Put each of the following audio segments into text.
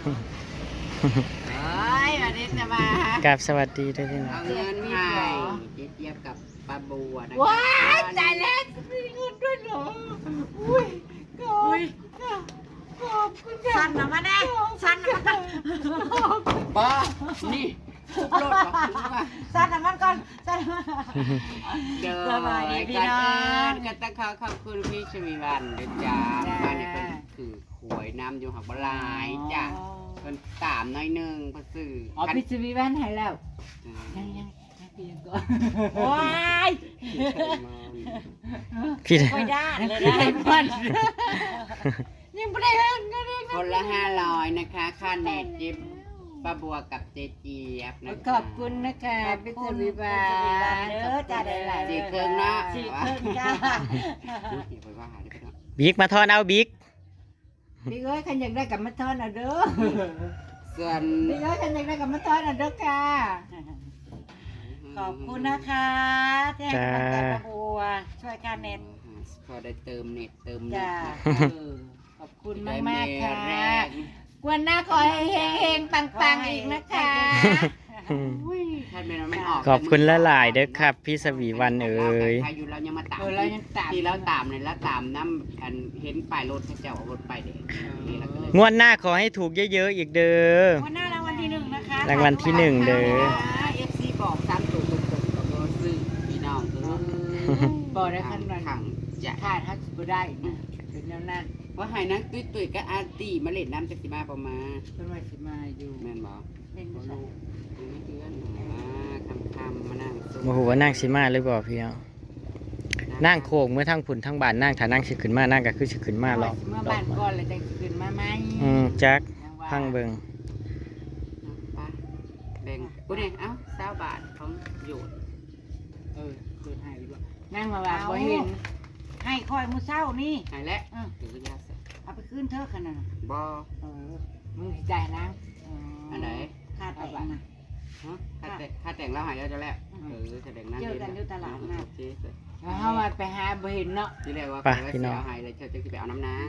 เอ้ยวันนี้จะมากับสวัสดีด้วยพี่น้อเอางเงินให้เจ๊เจี๊ยบกับป้าบัวนะว้ายตายแล้วมีเงินด้วยเหรอ อุ้ยขอบอุ้ยขอบคุณค่ะสั่นออกมาแน่สั่นออกมาป้านี่ รถบอกคุณว่าสั่นออกมาก่อนสั่นออกมาเดินสบายดีพี่น้องก็ต้องขอขอบคุณพี่ชวีวันด้วยจ้าจ้าบ้านนี้เป็นคือหวยน้ำอยู่หักบหลายจ้ะเป็นตามน้อยหนึงเพอสื่ออ๋อพี่จะมีแว่นให้แล้วอืมยังยังยังพี่ยังก่อนว้ายพี่ไปด้านเลยได้ได้มันยังไม่ได้เงินเงินเงิน คนละห้าร้อยนะคะ ค่าเน็ตจิบ ป้าบัวกับเจ๊เจี๊ยบนะคะ ขอบคุณนะคะพี่จะมีแว่นเด้อจ้าได้หลายสี่เครื่องนะ สี่เครื่องจ้าอย่าไปว่าได้ไปเถอะบิ๊กมาทอนเอาบิ๊กพี่เอ้ยขันอยากได้กับมาทอนอะเด้อส่วนพี่เอ้ยขันอยากได้กับมาทอนอะเด้อค่ะ ขอบคุณนะคะที่ให้กำลังใจป้าบัวช่วยการเน็ตพอได้เติมเน็ตเติมเน็จ้าตเออขอบคุณมากมากๆค่ะ วันหน้าขอให้เฮงเฮงๆปังปังๆอีกนะคะถ้าเป็นมันไม่ออกขอบคุณละหลายๆเด้อครับ พี่สวีวันเอ๋ยใครอยู่เรายังมาตามเออเรายังตาม ที่เราตามเนี่ยแล้วตามน้ำอันเห็นป้ายรถเขาเจ้าเอารถไปเด็กนี่เราก็เลยงวดหน้าขอให้ถูกเยอะๆอีกเด้อ วันหน้ารางวัลที่หนึ่งนะคะรางวัลที่หนึ่งเด้อ เอฟซีบอกสามตัวตรงๆกับโรซื้อพี่น้องเออบอกได้ขั้นวันขังจะขาดทักสิบได้นะเป็นแนวนั้น ว่าให้นักตุ้ยตุ้ยๆก็อาร์ตีมาเล่นน้ำจักสิมาประมาณเป็นวันสิมาอยู่แม่นบอกเป็นบ่รู้ไม่เดือนมาคำๆมานั่งซุ่โมโหว่านั่งสิมาหรือเปล่าพี่เอานั่งโคกเมื่อทั้งผุนทั้งบานนั่งถ้านั่งสิขึ้นมานั่งก็คือสิขึ้นมาหรอกเมื่อบ้านก่อนเลยจะขึ้นมาไหมอืมจักยังว่าพังเบิงไปแบ่งกูเนี่ยเอ้าเศร้าบาทของโยดเออขึ้นให้ด้วยนั่งมาว่าบ่เห็นให้คอยมือเศร้านี่หายแล้วอืมถือยา เสร็จเอาไปขึ้นเถอะขนาดนั้นบอเออมึงสิใจายนะอันไหนค่าแต่งนะ ฮะค่าแต่ค่าแต่งแล้วหายแล้วจะแล้วเออแสดงนั่นเจอกันอยู่ตลาดนัดโอเคเสร็จแล้วเฮาว่าไปหาบ่เห็นเนาะที่เรียกว่าไปไปพี่น้องเสียหายเลยเธอจะไปเอาน้ำนาง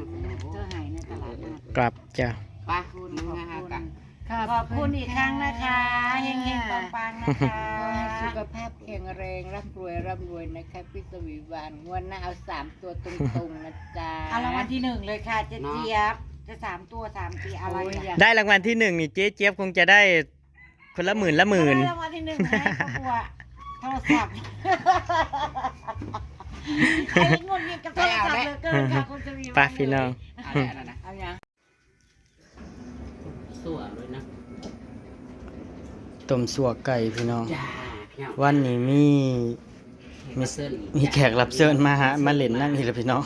เธอใหายในตลาดนัดกลับจ้ะ ไปมึงนะฮะกัน ขอบคุณอีกครั้งนะคะเฮงๆปังๆนะคะขอให้สุขภาพแข็งแรงร่ำรวยร่ำรวยนะคะพี่สวีวานงวดหน้าเอาสามตัวตรงๆนะจ๊ะเอารางวัลที่หนึ่งเลยค่ะเจ๊เจี๊ยบจะสามตัวสามปีอะไรโอ้ยอะอยากได้รางวัลที่หนึ่งนี่เจ๊เจี๊ยบคงจะได้คนละหมื่นละหมื่น ได้รางวัลที่หนึ่งให้ครอบครัวโทรศัพท์ไอ้งุนงิดกับโทรศัพท์เหลือเกินค่ะคุณจะมีไปพี่น้อง เอาแล้วนะนะเอาอย่าง สวยเลยนะต้มสัวไก่พี่น้อง จ้าพี่น้องวันนี้มีมีเส้นมีแขกรับเชิญมาฮะมาเล่นนั่งนี่แหละพี่น้อง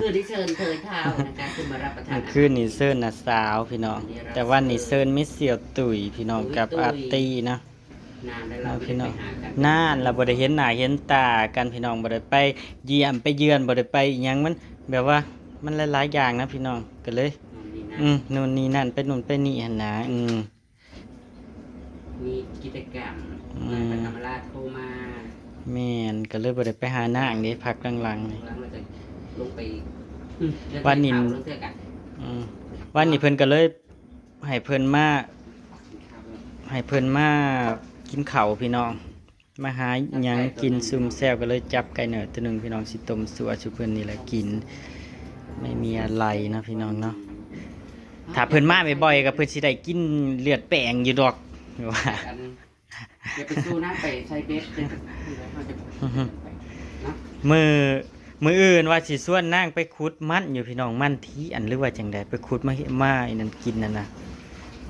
คือที่เชิญเธอเท้านะคะคือมารับประทานเมื่อคืนนี่เซิร์นนะสาวพี่น้อง แต่วันนี้เซิร์นมิสเซียวตุ๋ยพี่น้องกับอาร์ตี้นะ นานแล้วเราเอาไม่พี่น้ได้องไปหากันน่านเราบ่ได้เห็นหน้าเห็นตากันพี่น้องบ่ได้ไปเยี่ยมไปเยือนบ่ได้ไปอิหยังมัน แบบว่ามันหลายๆอย่างนะพี่น้องก็เลย อืมนู่นนี่นั่นไปนู่นไปนี่หั่นนะอืม มีกิจกรรมอืม งานประธรรมราชโทรมาแม่นก็เลยบ่ได้ไปหานางนี่พักหลังๆนี่ แล้วเราจะลงไปวันนี้เรื่องเสื้อกันอืมวันนี้เพิ่นก็เลยให้เพิ่นมาให้เพิ่นมากินข้าวพี่น้อง มาหาอิหยังกินซุมแซวก็เลยจับไก่เนื้อตัวหนึงพี่น้องสิต้มสัวชุเพิ่นนี่แหละกิน ไม่มีอะไรนะพี่น้องเนาะ ถ้าเพิ่นมาบ่อยๆก็เพิ่นสิได้กินเลือดแป้งอยู่ดอกว่าอันอย่าไปสู้นะไปใช้เบสเลยเราจะเนาะมือมืออื่นว่าสิส่วนนางไปขุดมันอยู่พี่น้องมันที่อันหรือว่าจังใดไปขุดมาเฮ็ดมาไอ้นั่นกินนั่นนะ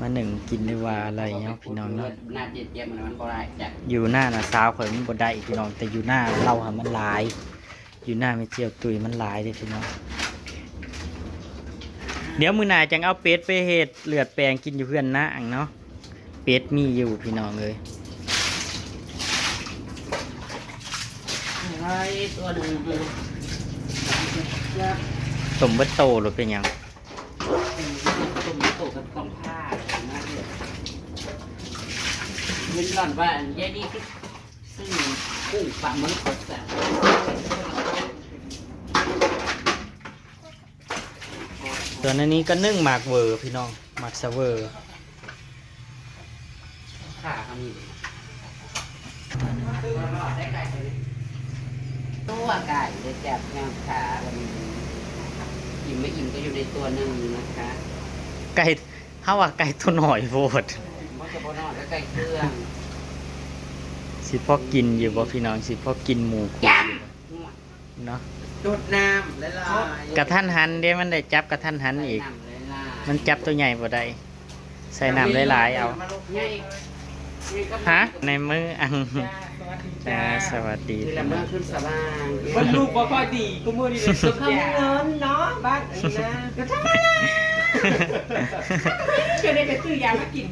มาหนึ่งกินหรือว่าอะไรเนาะพี่น้องเนาะหน้าเจ็ดเจ็บมันมันบ่ได้จ้ะอยู่หน้าน่ะสาวข่อยมันบ่ได้พี่น้องแต่อยู่หน้าเราหามันหลาย อยู่หน้าไม่เจียวตุยมันหลายเด้พี่น้อง เดี๋ยวมื้อหน้าจังเอาเป็ดไปเฮ็ดเลือดแปลงกินอยู่เพื่อนนะอังเนาะเป็ดมีอยู่พี่น้องเอ้ยไอ้ตัวหนึ่งสมบัติโตหรือเป็นหยังตุ่มตุ่กับกองผ้าเห็นหล่อนว่าอันยายนี่คือซึ่งกุ้งปลาหมึกสดแซ่บ ส่วนอันนี้ก็นึ่งหมากเวอร์พี่น้องหมากซาเวอร์ขาเขามีได้ไก่ตัวนี้ตัวไก่จะจับแนวขามันอิ่มไม่อิ่มก็อยู่ในตัวหนึ่งนะคะไก่เฮาว่าไก่ตัวหน่อยโพดมันจะบนอนแล้วไก่เครื่องสิพอกินอยู่บ่พี่น้องสิพอกินหมูกูเนาะ ดูดน้ำและลายกระทันหันเด้มันได้จับกระทันหันอีกน้ำและลายมันจับตัวใหญ่บ่ได้ใส่น้ำหลายๆเอาใหญ่นี่ก็ฮะในมืออังจ้าสวัสดีจ้าสวัสดีจ้าคือลำเรื่องขึ้นสบายมันลูกบ่ค่อยดีกูมือนี่เลยสุดทำยาเงินเนาะบ้านนี้นะก็ทำไมล่ะจะได้ไปซื้อยามากิน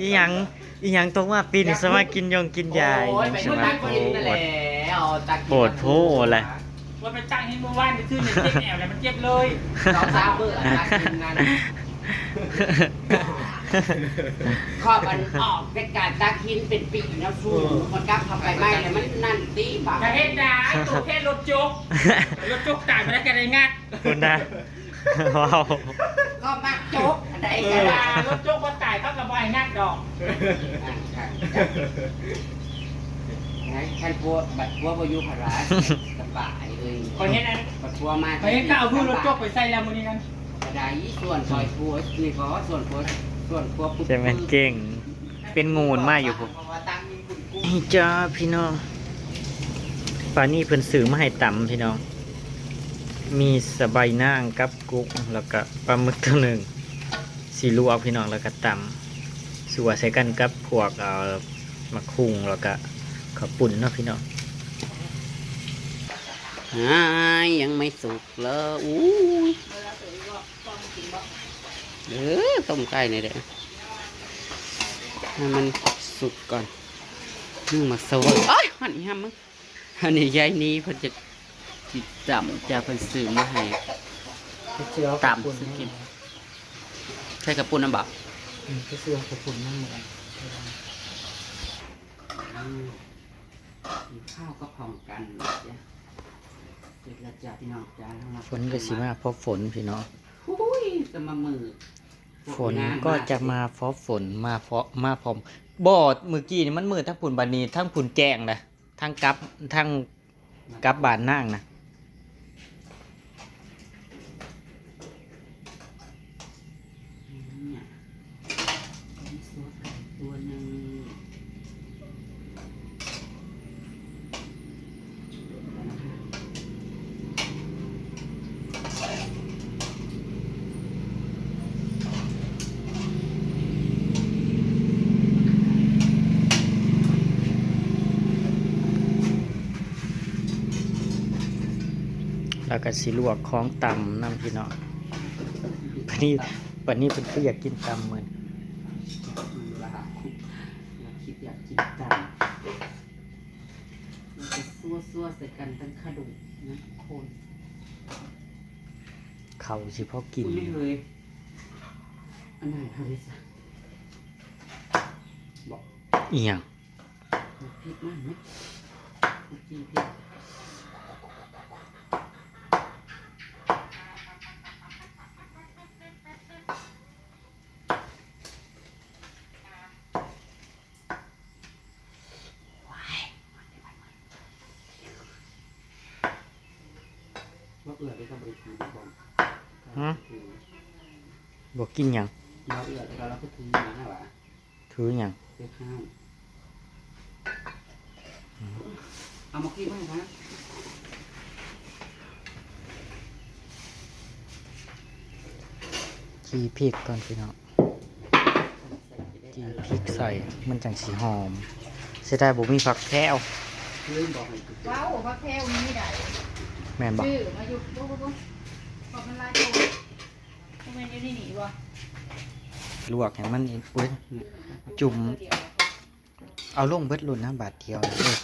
อีหยังอีหยังตรงว่าปีนี้สมากินยงกินยาโอ้ยไปสดูมาตักโพกินนั่นแหละด เอาตักกินโปรดโพแหละว่าไปตั้งให้เมื่อวานไปซื้อเนี่ยเจ็บแอวแล้วมันเจ็บเลยสองสามมื้อตักกินนั่นขอบมันออกเป็นการตักหินเป็นปีนะฟูมันกลับเข้าไปไหมแล้วมันนั่นตีปาก จะเฮ็ดได้ตัวแค่รถจกรถจกตายมาได้กันได้งัดคุณนะว้าวก็มักจกอะไรไอ้กันว่ล่ะรถจกว่าตายเขากับว่าไอ้งัดดอก ไงแค่พวกบัดพวกวายุพราสบายเลยคอยเห็นอันบัดพวกมาคอยเห็นก็เอาพื้นรถจกไปใส่แล้วมื้อนี้นั้นกระไดส่วนซอยพัวนี่ก็ส่วนพัวส่วนพัวปุ๊บใช่ไหมเก่ง เป็นงูนมาอยู่ผมเพราะว่าตั้งมีคุณกุ้งนี่จ้าพี่น้องปลานี่เพิ่นซื้อมาให้ตำพี่น้อง มีสบายนางกับกุ๊กแล้วก็ปลาหมึกตัวหนึ่งสีลวกพี่น้องแล้วก็ตำสัวใส่กันกับพวกเอ่อมะคุงแล้วก็ ข้าวปุ่นเนาะพี่น้องอ่ายังไม่สุกเลยอู้ยเออต้มไก่นี่แหละให้มันสุกก่อนนึ่งมาสวยอ้ยหันอีห้ามมึงอันนี้ยายนี้เพิ่นจะจิตจำจะเพิ่นซื้อมาให้ตำซื้อกินใช่กระปุนน้ำบักก็เสื้อข้าวปุ่นนั่นเหมือน กินข้าวก็พร้อมกันนะจ๊ะเสร็จแล้วจ้ะพี่น้องจ้าฝนก็สิมาเพราะฝนพี่น้องอุ้ยจะมามือฝนก็จะมาเพราะฝนมาเพราะมาพร้อมบอดเมื่อกี้นี่มันมืดทั้งผุนบานีทั้งผุนแจ้งนะทั้งกลับทั้งกลับบานนั่งนะ เนี่ยมีซอสไก่ตัวหนึ่ง แล้วก็สิลวกของตำน้ำพี่น้องปันนี้ปันนี้เป็นผู้อยากกินตำเหมือนเราคิดอยากกินตำมันจะซัวซัวๆใส่กันตั้งขดุกนะคนเขาสิพอกินไม่เลยอันไหนฮาริสะบอกอีหยังผิดมากไหมจริงผิด กกินหยังเราเอือแล้วเราก็ถือมาหวะถือหยังเพื่อข้าวเอามากินไหมครับจีพริกก่อนพี่น้องจีพริกใส่มันจังสีหอมเสียดายบ่มีผักแพรวลืมบอกให้กินว้าวพระแพ้วนี้ได้แม่นบอกชื่อมาอยู่ปุ๊บปุ๊บปุ๊บขอบมันลายตัวทำไมอยู่นี่หนีวะ ลวกให้มันอุ้ยจุ่มตัวเดียวเอาลงเบิดรุ่นนะบาทเดียวนะเอ้ย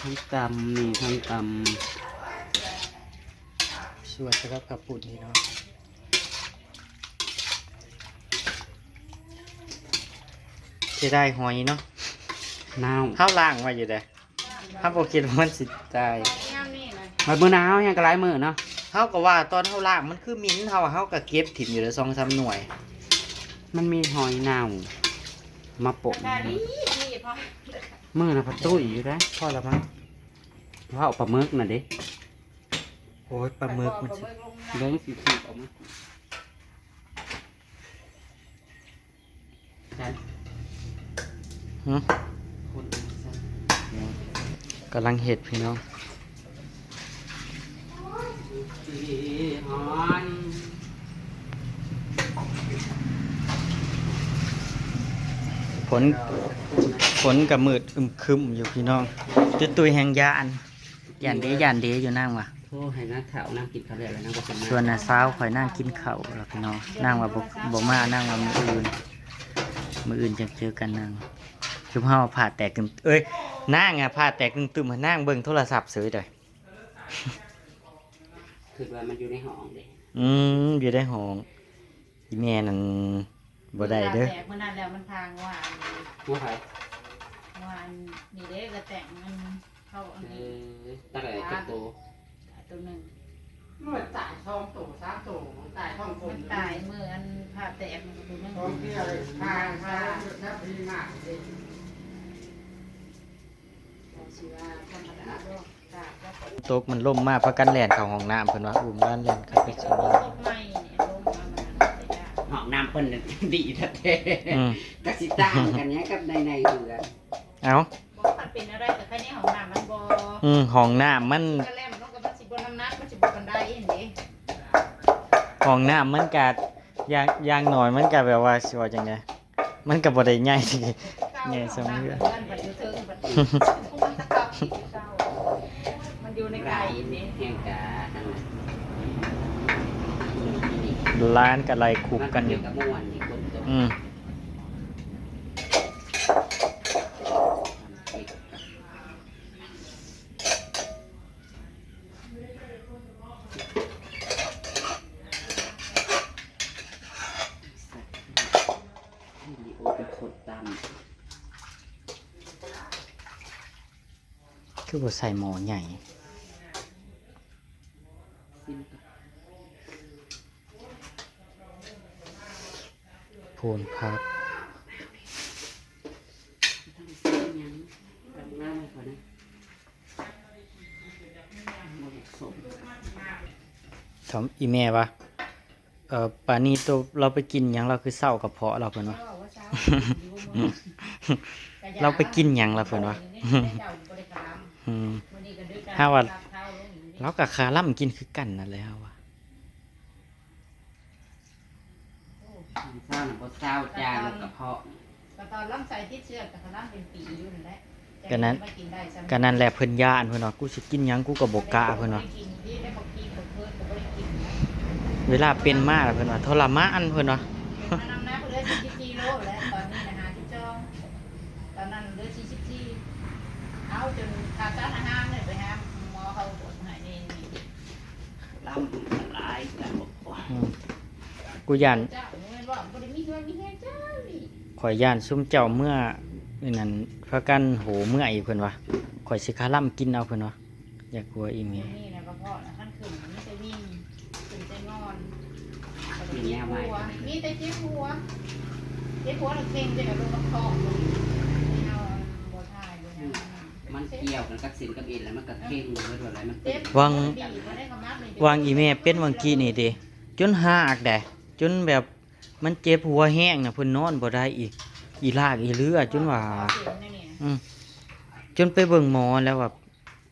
ทั้งตำนี่ทั้งตส่วนสำหรับกับปุ่นนี่เนาะเสียดายหอยเนาะำน้ข้าวล่างไว้อยู่เด้อถ้าบ่คิดว่ามันสิตายย่ามนี่นะมันมื้อหนาวยังก็หลายมื้อเนาะ เฮาก็ว่าตอนเฮาล้างมันคือมิ้นท์เฮาอะเฮาก็เก็บถิ่มอยู่ได้2-3หน่วย มันมีหอยเน่ามาปนกะดีดีพอมื้อน่ะพัดตุ้ยอยู่ได้พอแล้วมั้งว่าเอาปลาหมึกน่ะเด้โอ้ยปลาหมึกมันปสิลาหมึกลงน้เด้งสิถีบออกมาใช่หึคนซะกำลังเฮ็ดพี่น้อง สิหอน ฝนฝนกับมืดอึมครึมอยู่พี่น้อง ตุยตุยแหงยานยานเดยานเดอยู่นั่งว่ะโทษให้นักข่าวนั่งกินข้าวแล้วแล้วนั่งก็เป็นส่วนน่ะสาวข่อยนั่งกินข้าวแล้วพี่น้องนั่งว่าบ่บ่มานั่งว่ามื้ออื่นมื้ออื่นจะเจอกันนั่งคือเฮาผ่าแตกตึมเอ้ยนั่งอะผ่าแตกตึมตึมมานั่งเบิ่งโทรศัพท์เสยเด้อ คือว่ามันอยู่ในห้องเด้อืมอยู่ได้ห้องอีแม่นั่นบ่ได้เด้อแตกมันนั่นแล้วมันทางว่าอันนี้หัวไผว่าอันนี่เด้กระแต่งมันเข้าอันเอนี้อตั้งแต่เก็บโตตัวหนึ่งำมันตายท้องโตสามโตตายท้องคมันนตายเมื่ออันผ่าแตกมันก็ตัวหนึงท้องเที่ยวเลยพาพาถ้าพีมากเลยเราสิว่าธรรมดาเด้อตากว่าฝน ตกมันล่มมากเพราะกันแล่นเข้าห้องน้ำเพิ่นว่าอุ้มด้านแล่นเข้าไปสิตกไหม้เนี่ยลงมามันจะยากห้องน้ำเพิ่นน่ะ ดีแท้อืม ๆกสิต่างกันเนี้ยกับในในเหือเอ้าบ่คันเป็นอะไรแต่แค่นี้ของน้ำมันบ่อืมห้องน้ำมันกระแลมลงกับมันสิบ่น้ำหนักมันสิบ่กันได้เห็นเด้ห้องน้ำมันก็อย่างอย่างน้อยมันก็แบบว่าสิว่าจังไดมันก็บ่ได้ใหญ่ที่แง่สมเรือเงินบัดอยู่เทิงบัดมันตะกับอีกเจ้ามันอยู่ในไก่นี่ แห่งกาอันนั้น ร้านกับไรคุกกันอเดียยู่วกับม่วนนี่คนโตอืมโอเป็นคนตามคือบ่ใส่หม้อใหญ่ ซิมกโพนพักทั้งซิมยังกันง่ายกว่านะบ่อยากสมถามอีแม่ว่าเอ่อปานี้ตัวเราไปกินหยังเราคือเศร้ากระเพาะเราเพิ่นว่าว่าเช้าเราไปกินหยังล่ะเพิ่นว่าเจ้าบ่ได้ถามอืมมื้อนี้ก็ดึกห้าวันเช้าลงอยู่นี่เรากับคาล่ำกินคือกันนั่นแหละเฮาว่า เศร้าหนังบ่เศร้าจางกระเพาะก็ตอนลำไส้ที่เชือกก็ลำเป็นปีอยู่นั่นแหละก็นั้น แต่กินได้ซ้ำก็นั่นแหละเพิ่นย่านเพิ่นว่ากูสิกินหยังกูก็บ่กล้าเพิ่นว่าบ่ได้กินที่ได้บอกกินบ่เพิ่นก็บ่ได้กินนะเวลาเป็นมาแล้วเพิ่นว่าทรมานเพิ่นว่ามานำนะเพิ่นเหลือ40กิโลแล้วตอนนี้นะหาที่จองตอนนั้นเหลือ44เอาจนขาดสารอาหารเลยไปหาหมอเขาตรวจให้นี่นี่ลำลายกันบ่พออืมกูย่าน เจ้าเงินว่าบ่ได้มีเงินมีแค่เจ้านี่ ข่อยย่านซุมเจ้าเมื่อนั่นพากันโหเมื่อยเพิ่นว่าข่อยสิคาล่ำกินเอาเพิ่นว่าอยากกลัวอีแม่นี่นะกระเพาะนะขั้นขึ้นมีแต่วิ่งขึ้นแต่นอนมีแง่ไว้หัวมีแต่เจ็บหัวเจ็บหัวแล้วเก่งจะกับลงกระเพาะไม่เอาบัวทายบัวทายมันเกี่ยวกันกับสินกับอินแล้วมันก็เข่งไว้ด้วยอะไรมันเจ็เต็บมวังดีบ่ได้คำนับเลยวางอีแม่เป็นวังกี้นี่ติจนหากได้จนแบบ มันเจ็บหัวแห้งน่ะเพิ่นนอนบ่ได้อีก อีลากอีเลือจนว่า อืมจนไปเบิ่งหมอแล้วว่า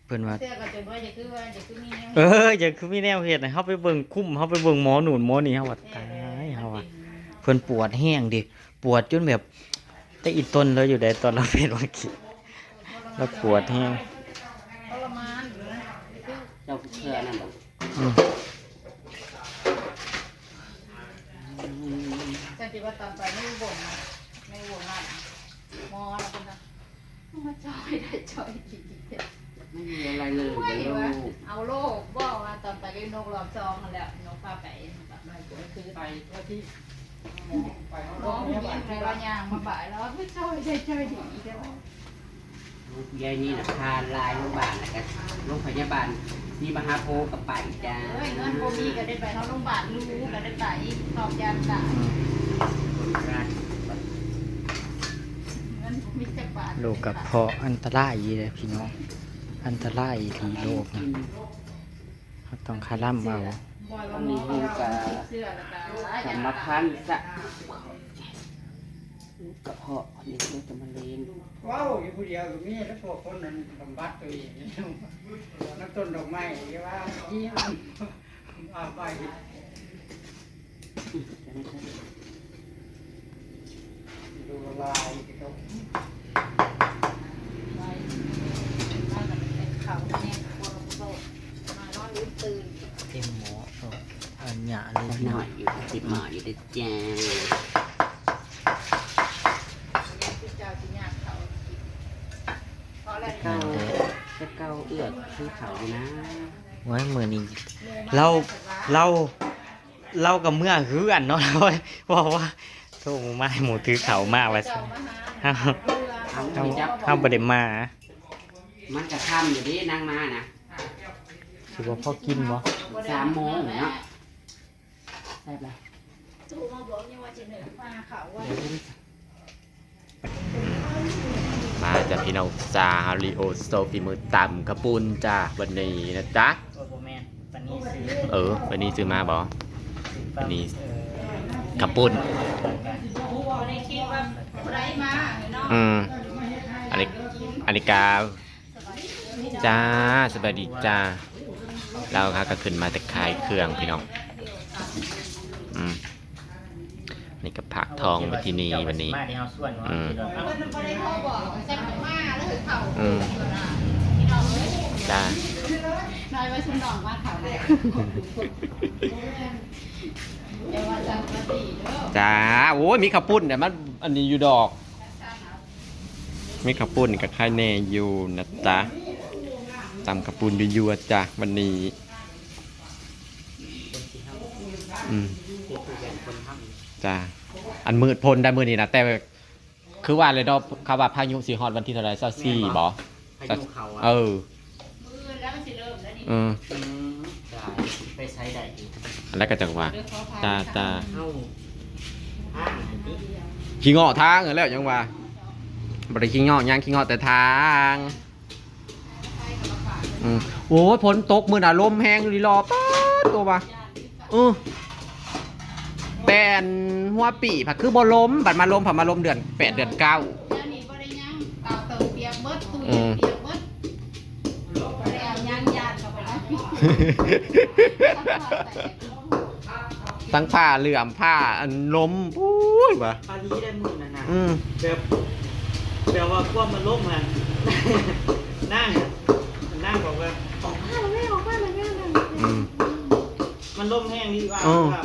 เพิ่นว่า เสื้อก็จะว่าจะคือว่าจะคือมีแนวเอออย่าคือมีแนวเฮ็ดให้เฮาไปเบิ่งคุ้มเฮาไปเบิ่งหมอหนุนหมอนี่เฮาว่าตายเฮาว่าเพิ่นปวดแห้งดิปวดจนแบบ แต่อีต้นเลยอยู่ได้ตอนเราเป็นวังกี้แล้วปวดแห้งทรมานอยู่นะคือเจ้าเพื่อนั่นหรอกอืม จันติว่าตอนไปไม่บ่นนะไม่บ่นอะไรมอแล้วเป็นมาจอยได้จอยดีไม่มีอะไรเลยไม่เดี๋ยวว่าลูกเอาโลกบอกว่าตอนไปก็นกรอบจองนั่นแหละนกพาไปแบบนั้นก็คือไปว่าที่น้องยิงในระยางมาบ่ายแล้วไม่ช่วยใจใจดีใช่ไหมยายนี่นะพาลายโรงพยาบาลแล้วกันโรงพยาบาลนี่มหาโพธิ์กับไปจ้าเอ้ยเงินโบมีก็ได้ไปเขาโรงพยาบาลรู้ก็ได้ไปตอบยามตายคนรักเงินบ่มีแต่บาท โรคกับเพาะอันตรายอีเลยพี่น้อง อันตรายอีหลีโรคนะเราต้องคาร่ำเอาบ่อยว่าหมอเขาเอาเสื้อแล้วก็หลายอสย่างมพันธ์สะกระเพาะนี่เรียกจะมะเร็งว้าวอยู่ผู้เดียวก็มีแล้วพวกคนนั้นบำบัดตัวเองน้ำต้นดอกไม้ที่ว่าเยี่ยมเอาไปดูลายที่เขา ไว้มากันเป็นเขาเนี่ยปวดโตมานอนลืมตื่น เต็มหมออันหยาเลย หน่อยอยู่ติดหมออยู่เด็ด จ้ายังคือเจ้าสิยากเขากินพอแล้วเก้าจะเก้าเอื้อกคือเขานะไว้เมื่อนี้เราเราเรากับเมื่อคือกันเนาะเราบอกว่าโทษมาให้หมูถือเขามากว่าเจ้าสิมาหาเฮาเอาเฮาไปจับเฮาบ่ได้มา มันจะค่ำอยู่ดินั่งมานะสิว่าพอกินบ่สามโมงเนาะใช่ปะโทรมา บอกยังว่าจะเหนือยมาเขาว่ามาจากพี่น้องซาฮาริโอโซฟีมือต่ำกระปุนจ้าวันนี้นะจ๊ะเออวันนี้ซื้อมาบออันนี้กระปุนอืมอันนี้อันนี้กาจ้าสบายดีจ้าเราค่ะก็ขึ้นมาแต่ขายเครื่องพี่น้อง อืม นี่ก็ผักทองไปที่นี่วันนี้มาที่เฮาส่วนว่าอืมที่เราเอาเพิ่นบ่ได้โทรบอกแซ่บมาแล้วคือเขาอืมพี่น้องเอ้ยจ้า น้อยไว้ชุนดองมาเขาเลยอย่าว่าจังกะตีเด้อจ้า โอ้ยมีข้าวปุ้นแต่มันอันนี้อยู่ดอก มีข้าวปุ้นกับข้าวแน่อยู่นะจ๊ะตำข้าวปุ้นยั่วๆจ้ะวันนี้ อืม จ้าอันมืดพ้นได้มือนี้นะแต่คือว่าเลยเนาะเขาว่าพายุสีฮอดวันที่เท่าไหรเจ้าสี่บอพายุเขาอะเออมือแล้วมันสิเริ่มแล้วนี่อืมอืมได้ไปใช้ได้อีกอันแรกก็จังว่าเด้อขอพาจ้าจ้าเอ้าห้างอันนี้ขี้เงาะทางเออแล้วยังว่าบริขี้เงาะยังขี้เงาะแต่ทางอืมโอ้ยฝนตกมือน่ะลมแห้งรีรอป๊าดตัววะเออ แต่อันหัวปีผักคือบอลมบัดมาลมผัดมาลมเดือนแปดเดือนเก้าแล้วนี่บ่ได้ยังเตาเติมเปียกเบิดตู้อืเย็นมเปียกเบิดบ่ได้เอายางยานเข้าไปแล้วตั้งผ้าเหลื่อมผ้าอันลมปุ้ยวะปารีได้มือนั่นน่ะอืมแบบแบบว่าพวกมันล่มมันนั่งนั่งบอกว่าออกมาแล้วแม่ออกมาแล้วแม่นั่นอืมมันล่มแห้งนี่ว่าเออว่า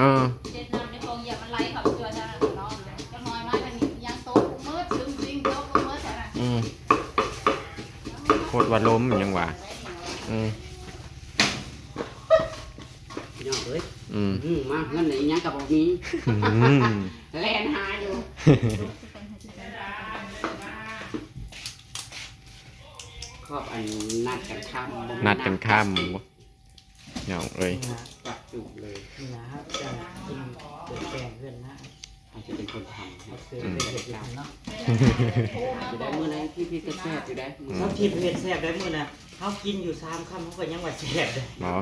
เนาะเออเจ็ดน้ำในโพรงอย่ามันไหลเข้าตัวจ้าเนาะก็น้อยมาทางนี้ยังโตกูมืดซึมซิงโตกูมืดจ้ะนะอืมโคตรว่าลมยังวะอืมพี่น้องเอ้ยอืมอืมมาเงินไหนยังกับบอกนี้อืมแลนหาอยู่ครอบอันนัดกันค่ำบ่แม่นัดกันข้ามเนาะเอ้ย จับจุกเลยนี่นะครับจะกินเปิดแกงเพื่อนนะใครจะเป็นคนทำเอาเสือเป็นเด็กหลานเนาะอยู่ได้มือไหนพี่พี่ก็แซ่บอยู่ได้มือเขาทิพเผ็ดแซ่บได้มือน่ะเขากินอยู่สามคำเขาก็ยังว่าแซ่บเลยหมอ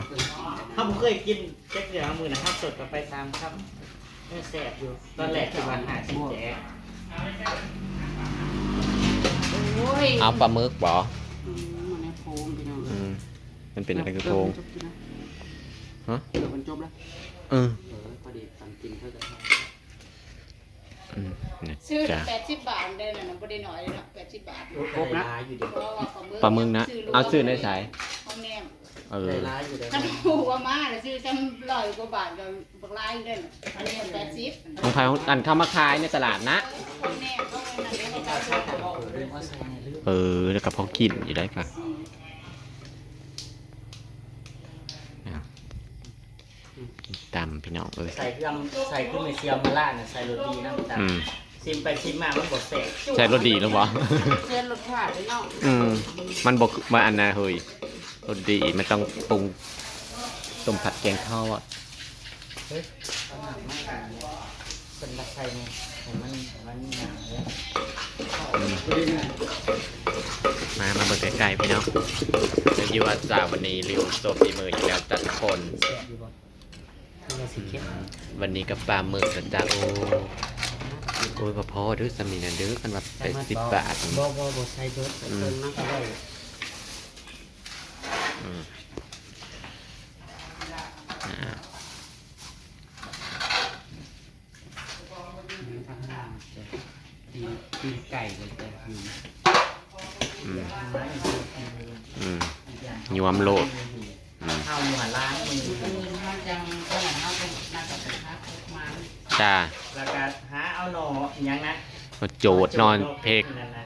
เขาบ่เคยกินแจ็คเดียวมือนะครับสดกลับไปสามคำยังแซ่บอยู่ตอนแรกคิดว่าหาชิ้นแจกโอ้ยเอาปลาหมึกบ่อืมมันในโพงพี่น้องอืมมันเป็นอะไรกระโพง ฮะเดี๋ยวมันจบแล้วเออเออพอดีตอนกินเท่ากับอืมนี่ซื้อจ้ะแปดสิบบาทได้น่ะนะบ่ได้น้อยเลยเนาะแปดสิบบาทครบนะอยู่ดีเพราะว่าปลาหมึกนะ เอาซื้อในสายห้องแนมเออ ได้ร้ายอยู่ได้กันหูว่ามาน่ะซื้อจำร้อยกว่าบาทก็บักลายเด้ออันนี้แปดสิบของใครอันเข้ามาขายในตลาดนะห้องแนมเขาเอานั่นเด้อเขาเอาลืมเอาใส่ในลืมเออ แล้วก็พอกินอยู่ได้ปะ ตำพี่น้องเอ้ยใส่เครื่องใส่เครื่องในเซียมมาล่าน่ะใส่โรตีน้ำตาลอืมชิมไปชิมมามันบ่แซ่บใช่รสดีแล้วบ่เส้นรสชาติเลยเนาะอืมมันบอกมาอันนะเฮ้ยรสดีมันต้องปรุงต้มผัดแกงทอดเป็นตะไคร้เนี่ยให้มันมันหนาเลยอืมมา มาเบิกไก่ๆพี่น้องจะยูว่าจ่าวันนี้ริวโซฟีมืออีกแล้วจัดคนแซ่บอยู่บ่ มันสิเข้มวันนี้กับปลาหมึกกับจ้าโอ้โอ้ยพอพอๆเด้อสามีนั่นเด้อกันว่าแปดสิบบาทบ่บ่บ่ใส่เบิดอืมเติมน้ำกระไรอืมอ่าตีนตีนไก่เลยจ้ะอืมอืมอืมยวมโลด จ้าแล้วก็หาเอาหน่ออิหยังนะมาโจดนอนเพกนั่นนะ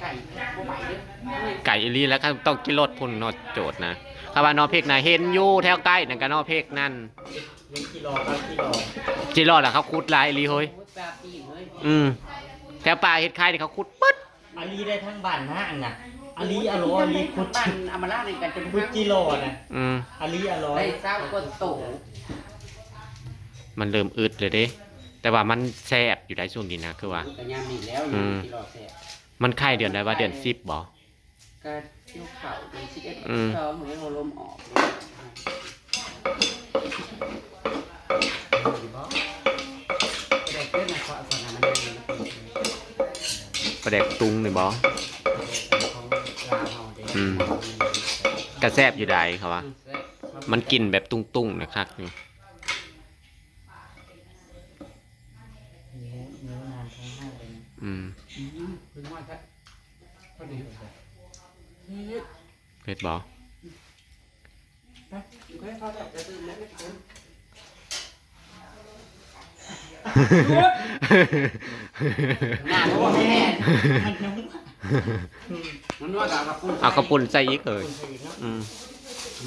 ไก่บ่ไหวเด้อไก่อีหลีแล้วก็ต้องกินรถพุ่นนอนโจดนะคำว่านอนเพกนะเห็นอยู่แถวใกล้นั่นก็นอนเพกนั่นเลี้ยงกิโลก็กิโลจิรอดอะเขาคุดหลายอีหลีเฮ้ยโอ้ยปลาปีกเฮ้ยอืมแถวป่าเฮ็ดคายนี่เขาคุดปึ๊ดอาลีได้ทั้งบ้านนะอันน่ะอาลีอโลอาลีคุดปั้นอามาล่าในกันจนคุดกิโลนะอืมอาลีอโลได้เศร้าก้นโต มันเริ่มอึดเลยเด้ แต่ว่ามันแซ่บอยู่ได้ช่วงนี้นะคือว่ามันก็ยามนี่แล้วอืยามม ที่รอแซ่บมันไข่เดือนได้ว่าเดือนสิบบ่ ก็เที่ยวเข่าเดือนสิบเอ็ดอืมสองเหมือนหัวลมออกก็ได้เกิดมาขอขอน้ำมันเลยนะประแดกตุงนี่บ่ ของลาวเฮาเด้อืม กระแซบอยู่ได้เขาว่า มันกินแบบตุ้งๆนะครับนี่นิ้วนิ้วนางทั้งห้าเลยนะ อืมอืมเพิ่งว่าถ้าพอดีเลยเผ็ดบ่ไปไปพอแล้วจะตื่นแล้วไม่ตื่นหน้าโอ้แม่มันว่ากับกระปุกเอาข้าวปุ้นใส่อีกเลยอืม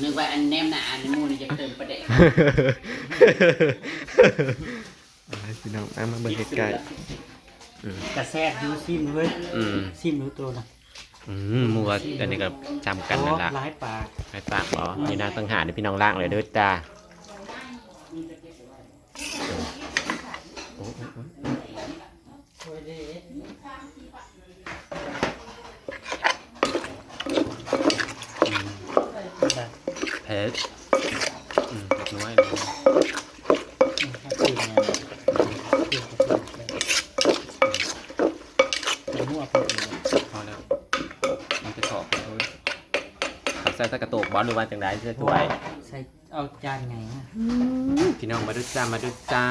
นึกว่าอันแนมหน้าอันมูนี่จะเติมประเด็กพี่น้องเอามาเบิ่งใกล้ กระแซบดูซิมเว้ยๆอืม ซิมรู้ตัวนะอืมมัวอันนี้ก็จำกันนั่นละร้ายปากไปปากบ่นี่นางต้องหาเดี๋ยวพี่น้องล่างเลยเด้อจ้าโอ้โอ้โอ้เผ็ดอืมเล็กน้อยเลย ซิมเนี่ยเป็นมั่วพอดี พอแล้วมันจะขอบเลยขับใส่ตะกระโตกบอล หรือว่าจังไดเสื้อถ้วยใส่เอาจานไงนะพี่น้องมาดูจ้ามาดูจ้า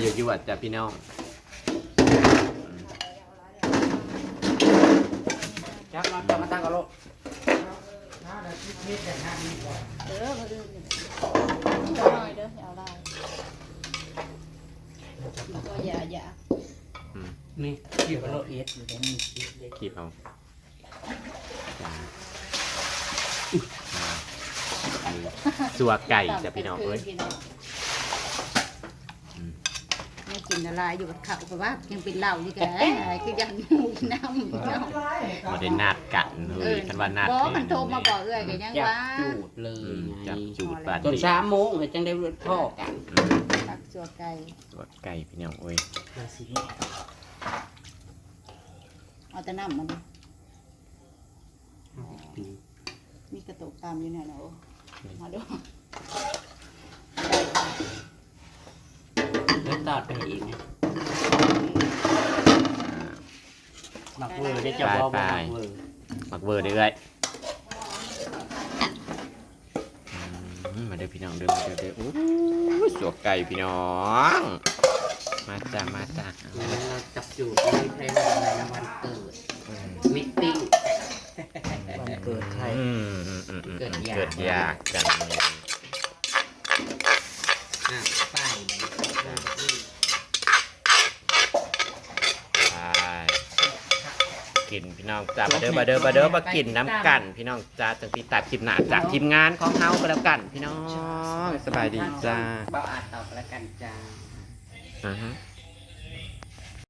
อยู่ยวดจ้ะพี่น้องจับมาจับมาตั้งกระโหลกเด้อมาดูหน่อยเด้อเอาได้ก็อย่าอย่านี่ที่กระโหลกเอ็ดอยู่ตรงนี้ซิมเล็กคีบเอาจ้าอ่า สัวไก่จ้ะพี่น้องเอ้ยอืมไม่กินอะไรอยู่กับเขาเพราะว่ายังเป็นเหล้าอยู่แกคือยังหมูน้ำเนาะมาได้นาดกันเฮ้ยคันว่านาดบอกมันโทรมาบอกเอ้ยก็ยังจับว่าจูดเลอืยมไงจับจูดบาดจนดิสามโมงเลยจังได้รถพ่อกันอืมตักสัวไก่สัวไก่พี่น้องเอ้ยๆแล้วสิเอาแต่น้ำมัน มีกระตุกตามอยู่เนี่ยเนาะมาดูแล้วตัดไปอีกไงหมักเวอร์ได้จะบอกว่าหมักเวอร์มักเบอร์เด้อเอ้ยอืมมาเด้อพี่น้องเด้อมาเด้อเด้อโอ้ยสัวไก่พี่น้อง มาจ้ามาจ้า เราจับจูดในเพลงอะไรนะวันเกิดอืมมิตติ้งวัน เกิดใคร อืมอืมอืมอืมเกิดยาก เกิดยากจังอะป้ายใช่กินพี่น้องจ้ามาเด้อมาเด้อมาเด้อมากินน้ำกัน พี่น้องจ้าจังตีตัดคลิปหนาจากทีมงานของเฮาก็แล้วกัน พี่น้องสบายดีจ้า เบาอาจตอบแล้วกันจ้า อ่าฮะ